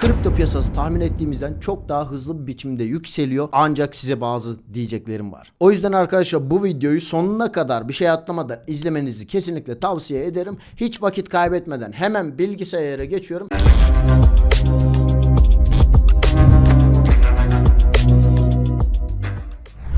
Kripto piyasası tahmin ettiğimizden çok daha hızlı bir biçimde yükseliyor. Ancak size bazı diyeceklerim var. O yüzden arkadaşlar bu videoyu sonuna kadar bir şey atlamadan izlemenizi kesinlikle tavsiye ederim. Hiç vakit kaybetmeden hemen bilgisayara geçiyorum.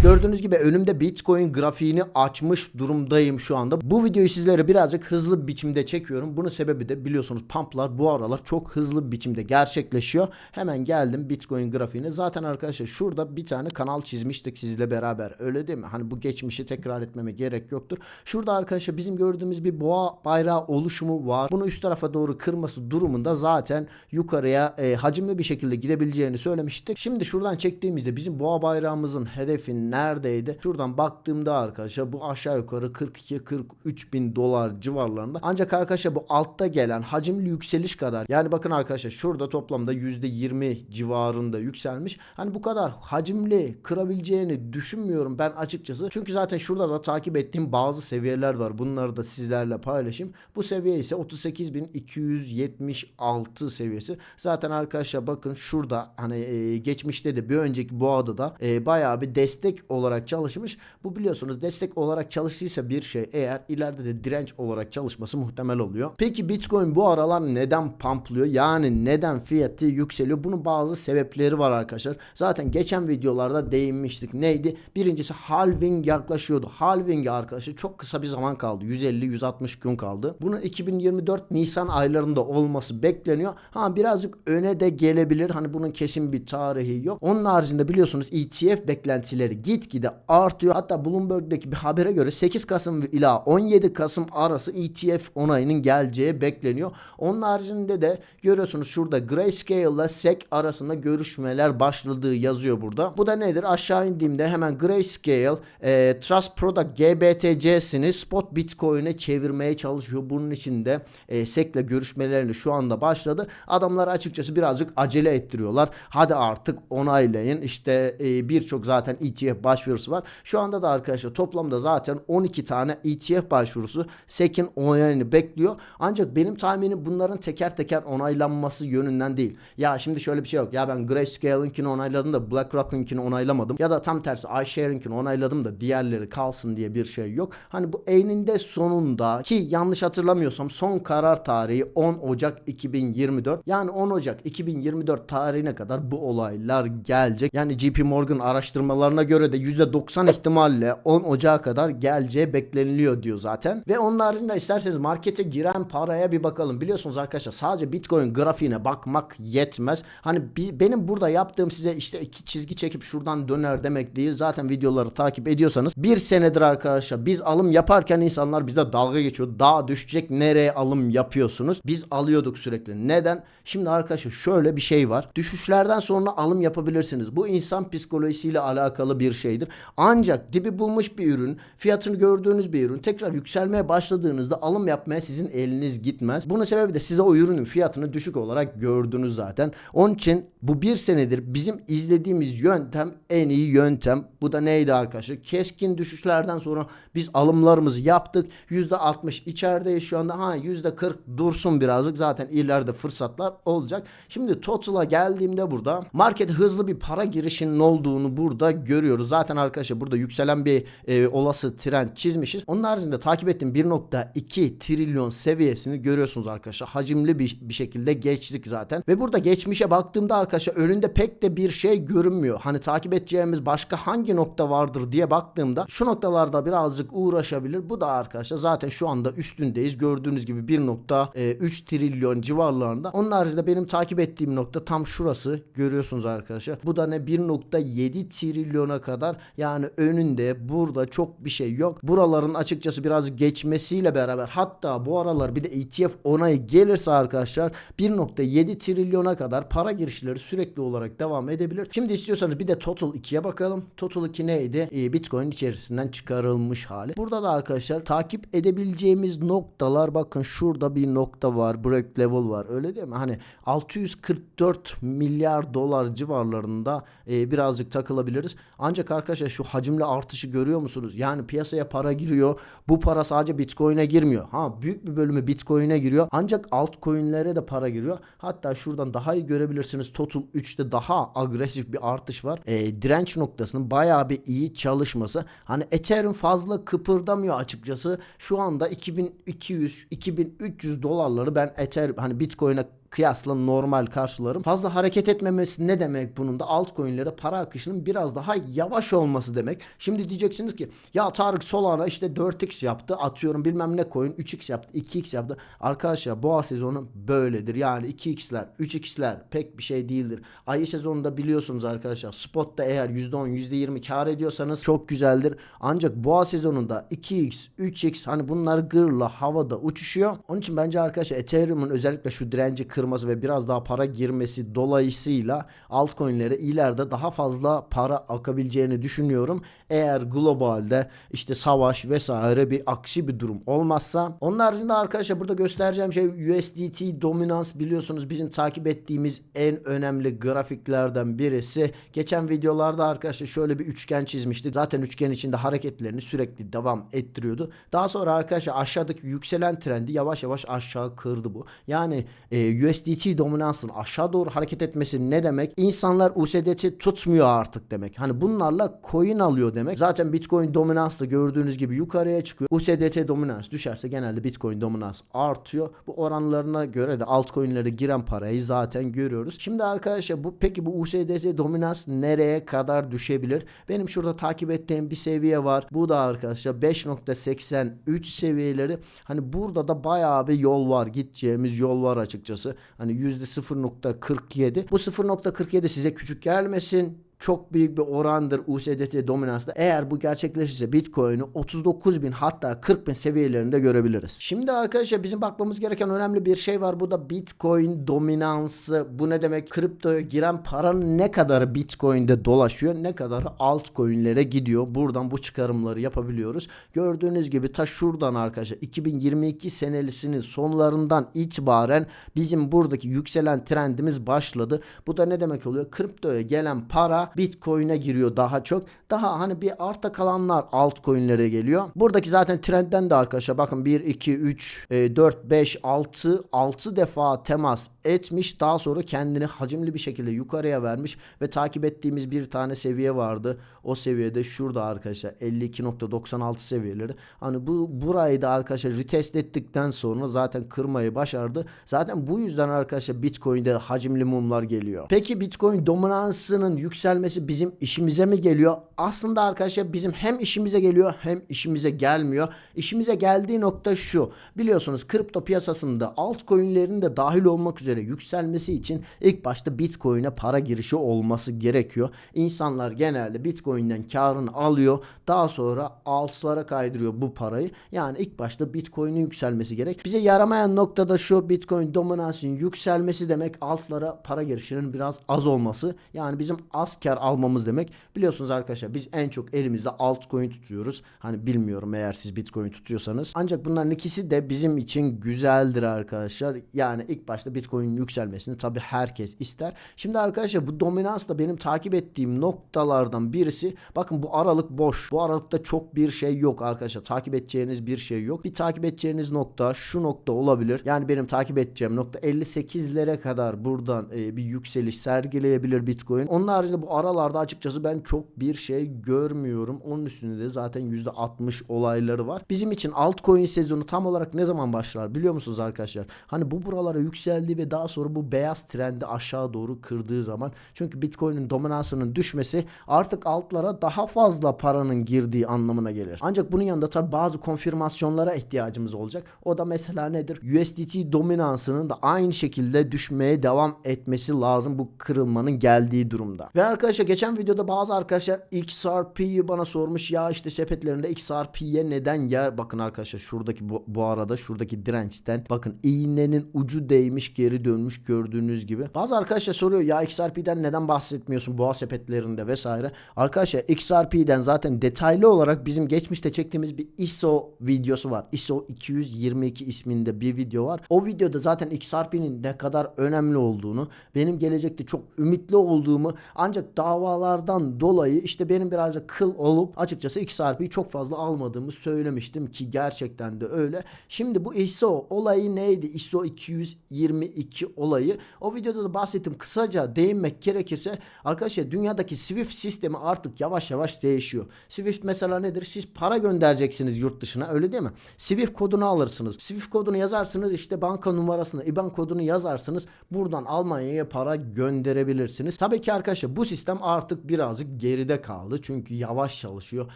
Gördüğünüz gibi önümde Bitcoin grafiğini açmış durumdayım şu anda. Bu videoyu sizlere birazcık hızlı bir biçimde çekiyorum. Bunun sebebi de biliyorsunuz pumplar bu aralar çok hızlı bir biçimde gerçekleşiyor. Hemen geldim Bitcoin grafiğine. Zaten arkadaşlar şurada bir tane kanal çizmiştik sizle beraber. Öyle değil mi? Hani bu geçmişi tekrar etmeme gerek yoktur. Şurada arkadaşlar bizim gördüğümüz bir boğa bayrağı oluşumu var. Bunu üst tarafa doğru kırması durumunda zaten yukarıya e, hacimli bir şekilde gidebileceğini söylemiştik. Şimdi şuradan çektiğimizde bizim boğa bayrağımızın hedefi neredeydi? Şuradan baktığımda arkadaşlar bu aşağı yukarı 42-43 bin dolar civarlarında. Ancak arkadaşlar bu altta gelen hacimli yükseliş kadar yani bakın arkadaşlar şurada toplamda %20 civarında yükselmiş. Hani bu kadar hacimli kırabileceğini düşünmüyorum ben açıkçası. Çünkü zaten şurada da takip ettiğim bazı seviyeler var. Bunları da sizlerle paylaşayım. Bu seviye ise 38.276 seviyesi. Zaten arkadaşlar bakın şurada hani e, geçmişte de bir önceki boğada da e, bayağı bir destek olarak çalışmış. Bu biliyorsunuz destek olarak çalıştıysa bir şey eğer ileride de direnç olarak çalışması muhtemel oluyor. Peki Bitcoin bu aralar neden pumplıyor? Yani neden fiyatı yükseliyor? Bunun bazı sebepleri var arkadaşlar. Zaten geçen videolarda değinmiştik. Neydi? Birincisi halving yaklaşıyordu. Halving arkadaşlar çok kısa bir zaman kaldı. 150-160 gün kaldı. Bunun 2024 Nisan aylarında olması bekleniyor. Ha birazcık öne de gelebilir. Hani bunun kesin bir tarihi yok. Onun haricinde biliyorsunuz ETF beklentileri gitgide artıyor. Hatta Bloomberg'deki bir habere göre 8 Kasım ila 17 Kasım arası ETF onayının geleceği bekleniyor. Onun haricinde de görüyorsunuz şurada Grayscale ile SEC arasında görüşmeler başladığı yazıyor burada. Bu da nedir? Aşağı indiğimde hemen Grayscale e, Trust Product GBTC'sini spot Bitcoin'e çevirmeye çalışıyor. Bunun için de e, SEC ile görüşmelerini şu anda başladı. Adamlar açıkçası birazcık acele ettiriyorlar. Hadi artık onaylayın. İşte e, birçok zaten ETF başvurusu var. Şu anda da arkadaşlar toplamda zaten 12 tane ETF başvurusu SEC'in onayını bekliyor. Ancak benim tahminim bunların teker teker onaylanması yönünden değil. Ya şimdi şöyle bir şey yok. Ya ben Grayscale'ınkini onayladım da BlackRock'ınkini onaylamadım. Ya da tam tersi iShare'inkini onayladım da diğerleri kalsın diye bir şey yok. Hani bu eninde sonunda ki yanlış hatırlamıyorsam son karar tarihi 10 Ocak 2024. Yani 10 Ocak 2024 tarihine kadar bu olaylar gelecek. Yani JP Morgan araştırmalarına göre de %90 ihtimalle 10 Ocak'a kadar geleceği bekleniliyor diyor zaten. Ve onun haricinde isterseniz markete giren paraya bir bakalım. Biliyorsunuz arkadaşlar sadece Bitcoin grafiğine bakmak yetmez. Hani benim burada yaptığım size işte iki çizgi çekip şuradan döner demek değil. Zaten videoları takip ediyorsanız bir senedir arkadaşlar biz alım yaparken insanlar bize dalga geçiyor. Daha düşecek nereye alım yapıyorsunuz? Biz alıyorduk sürekli. Neden? Şimdi arkadaşlar şöyle bir şey var. Düşüşlerden sonra alım yapabilirsiniz. Bu insan psikolojisiyle alakalı bir şeydir. Ancak dibi bulmuş bir ürün, fiyatını gördüğünüz bir ürün tekrar yükselmeye başladığınızda alım yapmaya sizin eliniz gitmez. Bunun sebebi de size o ürünün fiyatını düşük olarak gördünüz zaten. Onun için bu bir senedir bizim izlediğimiz yöntem en iyi yöntem. Bu da neydi arkadaşlar? Keskin düşüşlerden sonra biz alımlarımızı yaptık. %60 içerideyiz şu anda. Ha %40 dursun birazcık. Zaten ileride fırsatlar olacak. Şimdi total'a geldiğimde burada market hızlı bir para girişinin olduğunu burada görüyoruz. Zaten arkadaşlar burada yükselen bir e, olası trend çizmişiz. Onun haricinde takip ettiğim 1.2 trilyon seviyesini görüyorsunuz arkadaşlar. Hacimli bir, bir şekilde geçtik zaten. Ve burada geçmişe baktığımda arkadaşlar önünde pek de bir şey görünmüyor. Hani takip edeceğimiz başka hangi nokta vardır diye baktığımda şu noktalarda birazcık uğraşabilir. Bu da arkadaşlar zaten şu anda üstündeyiz. Gördüğünüz gibi 1.3 trilyon civarlarında. Onun haricinde benim takip ettiğim nokta tam şurası. Görüyorsunuz arkadaşlar. Bu da ne 1.7 trilyona kadar yani önünde burada çok bir şey yok. Buraların açıkçası biraz geçmesiyle beraber hatta bu aralar bir de ETF onayı gelirse arkadaşlar 1.7 trilyona kadar para girişleri sürekli olarak devam edebilir. Şimdi istiyorsanız bir de Total 2'ye bakalım. Total 2 neydi? Ee, Bitcoin içerisinden çıkarılmış hali. Burada da arkadaşlar takip edebileceğimiz noktalar bakın şurada bir nokta var. Break level var. Öyle değil mi? Hani 644 milyar dolar civarlarında e, birazcık takılabiliriz. Ancak arkadaşlar şu hacimli artışı görüyor musunuz? Yani piyasaya para giriyor. Bu para sadece Bitcoin'e girmiyor. Ha büyük bir bölümü Bitcoin'e giriyor. Ancak altcoin'lere de para giriyor. Hatta şuradan daha iyi görebilirsiniz. Total 3'te daha agresif bir artış var. E, direnç noktasının bayağı bir iyi çalışması. Hani Ethereum fazla kıpırdamıyor açıkçası. Şu anda 2200 2300 dolarları ben Ethereum hani Bitcoin'e kıyasla normal karşılarım. Fazla hareket etmemesi ne demek bunun da altcoin'lere para akışının biraz daha yavaş olması demek. Şimdi diyeceksiniz ki ya Tarık Solana işte 4x yaptı atıyorum bilmem ne coin 3x yaptı 2x yaptı. Arkadaşlar boğa sezonu böyledir. Yani 2x'ler 3x'ler pek bir şey değildir. Ayı sezonunda biliyorsunuz arkadaşlar spotta eğer %10 %20 kar ediyorsanız çok güzeldir. Ancak boğa sezonunda 2x 3x hani bunlar gırla havada uçuşuyor. Onun için bence arkadaşlar Ethereum'un özellikle şu direnci kırması ve biraz daha para girmesi dolayısıyla altcoin'lere ileride daha fazla para akabileceğini düşünüyorum. Eğer globalde işte savaş vesaire bir aksi bir durum olmazsa. Onun haricinde arkadaşlar burada göstereceğim şey USDT dominans biliyorsunuz bizim takip ettiğimiz en önemli grafiklerden birisi. Geçen videolarda arkadaşlar şöyle bir üçgen çizmiştik. Zaten üçgen içinde hareketlerini sürekli devam ettiriyordu. Daha sonra arkadaşlar aşağıdaki yükselen trendi yavaş yavaş aşağı kırdı bu. Yani e, USDT dominansın aşağı doğru hareket etmesi ne demek? İnsanlar USDT tutmuyor artık demek. Hani bunlarla coin alıyor demek. Zaten Bitcoin dominans da gördüğünüz gibi yukarıya çıkıyor. USDT dominans düşerse genelde Bitcoin dominans artıyor. Bu oranlarına göre de altcoin'lere giren parayı zaten görüyoruz. Şimdi arkadaşlar bu peki bu USDT dominans nereye kadar düşebilir? Benim şurada takip ettiğim bir seviye var. Bu da arkadaşlar 5.83 seviyeleri. Hani burada da bayağı bir yol var. Gideceğimiz yol var açıkçası. Hani %0.47. Bu 0.47 size küçük gelmesin çok büyük bir orandır USDT dominansta. Eğer bu gerçekleşirse Bitcoin'i 39 bin hatta 40 bin seviyelerinde görebiliriz. Şimdi arkadaşlar bizim bakmamız gereken önemli bir şey var. Bu da Bitcoin dominansı. Bu ne demek? Kriptoya giren paranın ne kadarı Bitcoin'de dolaşıyor, ne kadarı altcoin'lere gidiyor. Buradan bu çıkarımları yapabiliyoruz. Gördüğünüz gibi ta şuradan arkadaşlar 2022 senelisinin sonlarından itibaren bizim buradaki yükselen trendimiz başladı. Bu da ne demek oluyor? Kriptoya gelen para Bitcoin'e giriyor daha çok. Daha hani bir arta kalanlar altcoin'lere geliyor. Buradaki zaten trendden de arkadaşlar bakın 1, 2, 3, 4, 5, 6, 6 defa temas etmiş. Daha sonra kendini hacimli bir şekilde yukarıya vermiş ve takip ettiğimiz bir tane seviye vardı. O seviyede şurada arkadaşlar 52.96 seviyeleri. Hani bu burayı da arkadaşlar retest ettikten sonra zaten kırmayı başardı. Zaten bu yüzden arkadaşlar Bitcoin'de hacimli mumlar geliyor. Peki Bitcoin dominansının yükselmesi bizim işimize mi geliyor? Aslında arkadaşlar bizim hem işimize geliyor hem işimize gelmiyor. İşimize geldiği nokta şu. Biliyorsunuz kripto piyasasında altcoin'lerin de dahil olmak üzere yükselmesi için ilk başta Bitcoin'e para girişi olması gerekiyor. İnsanlar genelde Bitcoin'den karını alıyor. Daha sonra altlara kaydırıyor bu parayı. Yani ilk başta Bitcoin'in yükselmesi gerek. Bize yaramayan noktada şu Bitcoin dominansının yükselmesi demek altlara para girişinin biraz az olması. Yani bizim az kar almamız demek. Biliyorsunuz arkadaşlar biz en çok elimizde altcoin tutuyoruz. Hani bilmiyorum eğer siz Bitcoin tutuyorsanız. Ancak bunların ikisi de bizim için güzeldir arkadaşlar. Yani ilk başta Bitcoin'in yükselmesini tabii herkes ister. Şimdi arkadaşlar bu dominans da benim takip ettiğim noktalardan birisi. Bakın bu aralık boş. Bu aralıkta çok bir şey yok arkadaşlar. Takip edeceğiniz bir şey yok. Bir takip edeceğiniz nokta şu nokta olabilir. Yani benim takip edeceğim nokta 58'lere kadar buradan e, bir yükseliş sergileyebilir Bitcoin. Onun haricinde bu aralarda açıkçası ben çok bir şey görmüyorum. Onun üstünde de zaten %60 olayları var. Bizim için altcoin sezonu tam olarak ne zaman başlar biliyor musunuz arkadaşlar? Hani bu buralara yükseldi ve daha sonra bu beyaz trendi aşağı doğru kırdığı zaman. Çünkü Bitcoin'in dominansının düşmesi artık altlara daha fazla paranın girdiği anlamına gelir. Ancak bunun yanında tabi bazı konfirmasyonlara ihtiyacımız olacak. O da mesela nedir? USDT dominansının da aynı şekilde düşmeye devam etmesi lazım bu kırılmanın geldiği durumda. Ve arkadaşlar geçen videoda bazı arkadaşlar XRP'yi bana sormuş ya işte sepetlerinde XRP'ye neden yer bakın arkadaşlar şuradaki bu, bu arada şuradaki dirençten bakın iğnenin ucu değmiş geri dönmüş gördüğünüz gibi. Bazı arkadaşlar soruyor ya XRP'den neden bahsetmiyorsun boğa sepetlerinde vesaire. Arkadaşlar XRP'den zaten detaylı olarak bizim geçmişte çektiğimiz bir ISO videosu var. ISO 222 isminde bir video var. O videoda zaten XRP'nin ne kadar önemli olduğunu, benim gelecekte çok ümitli olduğumu ancak davalardan dolayı işte benim birazcık kıl olup açıkçası XRP'yi çok fazla almadığımı söylemiştim ki gerçekten de öyle. Şimdi bu ISO olayı neydi? ISO 222 olayı. O videoda da bahsettim. Kısaca değinmek gerekirse arkadaşlar dünyadaki Swift sistemi artık yavaş yavaş değişiyor. Swift mesela nedir? Siz para göndereceksiniz yurt dışına öyle değil mi? Swift kodunu alırsınız. Swift kodunu yazarsınız işte banka numarasını, IBAN kodunu yazarsınız. Buradan Almanya'ya para gönderebilirsiniz. Tabii ki arkadaşlar bu sistem artık birazcık geride kaldı. Çünkü yavaş çalışıyor.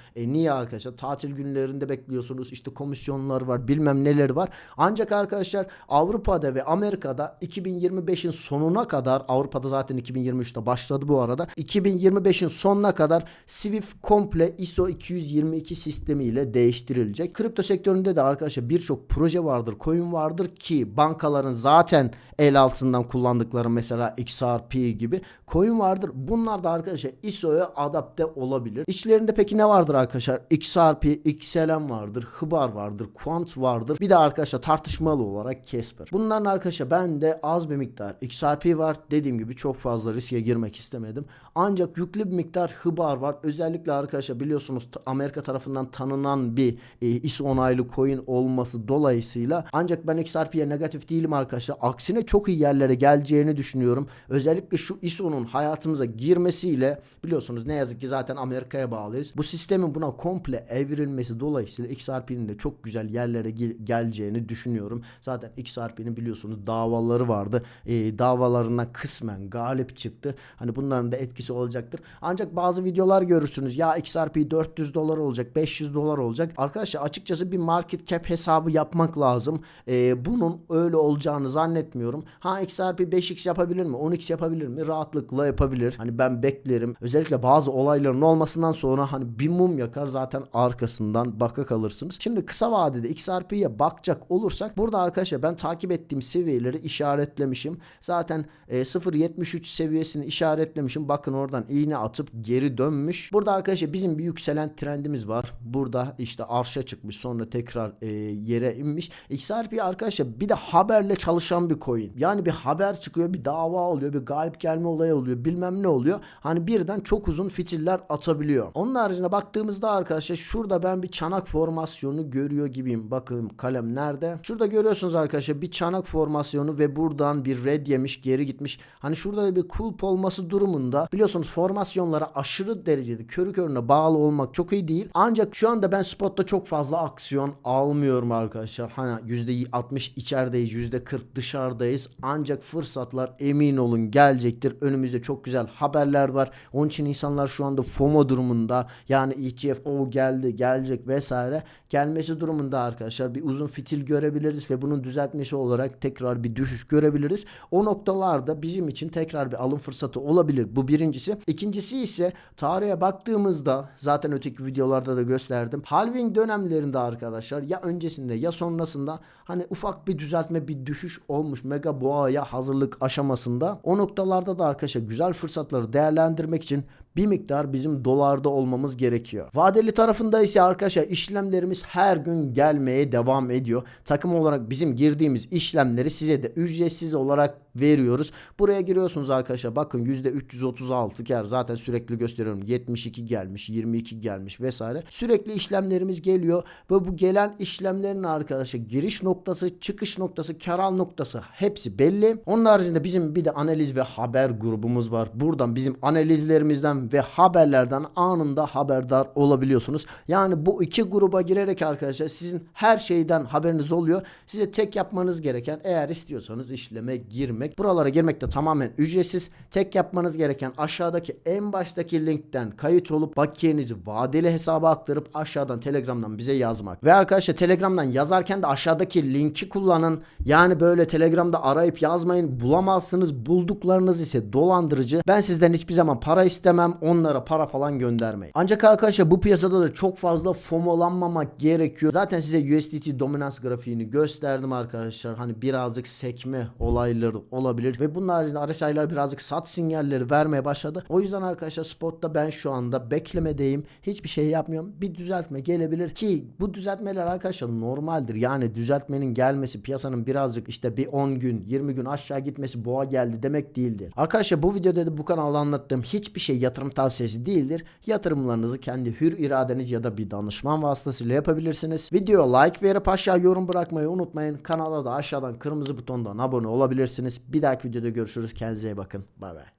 E niye arkadaşlar? Tatil günlerinde bekliyorsunuz. İşte komisyonlar var, bilmem neler var. Ancak arkadaşlar Avrupa'da ve Amerika'da 2025'in sonuna kadar Avrupa'da zaten 2023'te başladı bu arada. 2025'in sonuna kadar Swift komple ISO 222 sistemiyle değiştirilecek. Kripto sektöründe de arkadaşlar birçok proje vardır, coin vardır ki bankaların zaten el altından kullandıkları mesela XRP gibi coin vardır. Bunlar da arkadaşlar ISO'ya adapte olabilir. İçlerinde peki ne vardır arkadaşlar? XRP, XLM vardır, Hbar vardır, Quant vardır. Bir de arkadaşlar tartışmalı olarak Casper. Bunların arkadaşlar bende az bir miktar XRP var. Dediğim gibi çok fazla riske girmek istemedim. Ancak yüklü bir miktar Hbar var. Özellikle arkadaşlar biliyorsunuz Amerika tarafından tanınan bir e, ISO onaylı coin olması dolayısıyla ancak ben XRP'ye negatif değilim arkadaşlar. Aksine çok iyi yerlere geleceğini düşünüyorum. Özellikle şu ISO'nun hayatımıza girmesiyle biliyorsunuz ne yazık ki zaten Amerika'ya bağlıyız. Bu sistemin buna komple evrilmesi dolayısıyla XRP'nin de çok güzel yerlere gel- geleceğini düşünüyorum. Zaten XRP'nin biliyorsunuz davaları vardı. E, davalarından kısmen galip çıktı. Hani bunların da etkisi olacaktır. Ancak bazı videolar görürsünüz. Ya XRP 400 dolar olacak, 500 dolar olacak. Arkadaşlar açıkçası bir market cap hesabı yapmak lazım. E, bunun öyle olacağını zannetmiyorum. Ha XRP 5x yapabilir mi? 10x yapabilir mi? Rahatlıkla yapabilir. Hani ben beklerim. Özellikle bazı olayların olmasından sonra hani bir mum yakar zaten arkasından baka kalırsınız. Şimdi kısa vadede XRP'ye bakacak olursak burada arkadaşlar ben takip ettiğim seviyeleri işaretlemişim. Zaten e, 0.73 seviyesini işaretlemişim. Bakın oradan iğne atıp geri dönmüş. Burada arkadaşlar bizim bir yükselen trendimiz var. Burada işte arşa çıkmış sonra tekrar e, yere inmiş. XRP arkadaşlar bir de haberle çalışan bir coin. Yani bir haber çıkıyor bir dava oluyor bir galip gelme olayı oluyor bilmem ne oluyor. Hani birden çok uzun fitiller atabiliyor. Onun haricinde baktığımızda arkadaşlar şurada ben bir çanak formasyonu görüyor gibiyim. Bakın kalem nerede? Şurada görüyorsunuz arkadaşlar bir çanak formasyonu ve buradan bir red yemiş geri gitmiş. Hani şurada bir kulp olması durumunda biliyorsunuz formasyonlara aşırı derecede körü körüne bağlı olmak çok iyi değil. Ancak şu anda ben spotta çok fazla aksiyon almıyorum arkadaşlar. Hani %60 içerideyiz %40 dışarıdayız. Ancak fırsatlar emin olun gelecektir. Önümüzde çok güzel haberler var. Onun için insanlar şu anda FOMO durumunda. Yani ETF o geldi gelecek vesaire. Gelmesi durumunda arkadaşlar bir uzun fitil görebiliriz ve bunun düzeltmesi olarak tekrar bir düşüş görebiliriz. O noktalarda bizim için tekrar bir alım fırsatı olabilir. Bu birincisi. İkincisi ise tarihe baktığımızda zaten öteki videolarda da gösterdim. Halving dönemlerinde arkadaşlar ya öncesinde ya sonrasında hani ufak bir düzeltme bir düşüş olmuş mega boğaya hazırlık aşamasında. O noktalarda da arkadaşlar güzel fırsatları değerlendirmek için bir miktar bizim dolarda olmamız gerekiyor. Vadeli tarafında ise arkadaşlar işlemlerimiz her gün gelmeye devam ediyor. Takım olarak bizim girdiğimiz işlemleri size de ücretsiz olarak veriyoruz. Buraya giriyorsunuz arkadaşlar. Bakın %336 kar zaten sürekli gösteriyorum. 72 gelmiş, 22 gelmiş vesaire. Sürekli işlemlerimiz geliyor ve bu gelen işlemlerin arkadaşlar giriş noktası, çıkış noktası, kar al noktası hepsi belli. Onun haricinde bizim bir de analiz ve haber grubumuz var. Buradan bizim analizlerimizden ve haberlerden anında haberdar olabiliyorsunuz. Yani bu iki gruba girerek arkadaşlar sizin her şeyden haberiniz oluyor. Size tek yapmanız gereken eğer istiyorsanız işleme girmek. Buralara girmek de tamamen ücretsiz. Tek yapmanız gereken aşağıdaki en baştaki linkten kayıt olup bakiyenizi vadeli hesaba aktarıp aşağıdan Telegram'dan bize yazmak. Ve arkadaşlar Telegram'dan yazarken de aşağıdaki linki kullanın. Yani böyle Telegram'da arayıp yazmayın. Bulamazsınız. Bulduklarınız ise dolandırıcı. Ben sizden hiçbir zaman para istemem. Lütfen onlara para falan göndermeyin. Ancak arkadaşlar bu piyasada da çok fazla FOMO'lanmamak gerekiyor. Zaten size USDT dominans grafiğini gösterdim arkadaşlar. Hani birazcık sekme olayları olabilir ve bunun haricinde RSI'lar birazcık sat sinyalleri vermeye başladı. O yüzden arkadaşlar spotta ben şu anda beklemedeyim. Hiçbir şey yapmıyorum. Bir düzeltme gelebilir ki bu düzeltmeler arkadaşlar normaldir. Yani düzeltmenin gelmesi piyasanın birazcık işte bir 10 gün 20 gün aşağı gitmesi boğa geldi demek değildir. Arkadaşlar bu videoda da bu kanalda anlattığım hiçbir şey yatırım tavsiyesi değildir. Yatırımlarınızı kendi hür iradeniz ya da bir danışman vasıtasıyla yapabilirsiniz. Videoya like verip aşağı yorum bırakmayı unutmayın. Kanala da aşağıdan kırmızı butondan abone olabilirsiniz. Bir dahaki videoda görüşürüz. Kendinize iyi bakın. Bay bay.